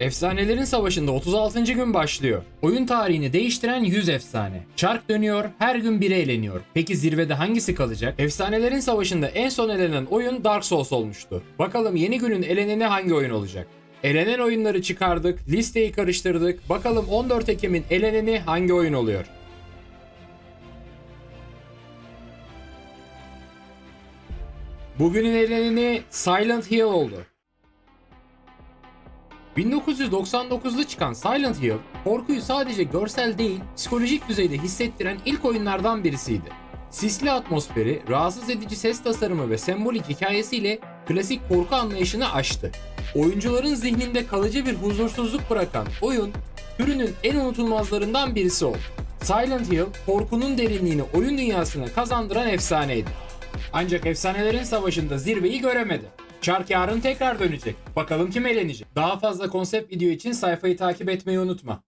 Efsanelerin Savaşı'nda 36. gün başlıyor. Oyun tarihini değiştiren 100 efsane. Çark dönüyor, her gün biri eleniyor. Peki zirvede hangisi kalacak? Efsanelerin Savaşı'nda en son elenen oyun Dark Souls olmuştu. Bakalım yeni günün eleneni hangi oyun olacak? Elenen oyunları çıkardık, listeyi karıştırdık. Bakalım 14 Ekim'in eleneni hangi oyun oluyor? Bugünün eleneni Silent Hill oldu. 1999'da çıkan Silent Hill, korkuyu sadece görsel değil, psikolojik düzeyde hissettiren ilk oyunlardan birisiydi. Sisli atmosferi, rahatsız edici ses tasarımı ve sembolik hikayesiyle klasik korku anlayışını aştı. Oyuncuların zihninde kalıcı bir huzursuzluk bırakan oyun, türünün en unutulmazlarından birisi oldu. Silent Hill, korkunun derinliğini oyun dünyasına kazandıran efsaneydi. Ancak efsanelerin savaşında zirveyi göremedi. Çark yarın tekrar dönecek. Bakalım kim elenecek. Daha fazla konsept video için sayfayı takip etmeyi unutma.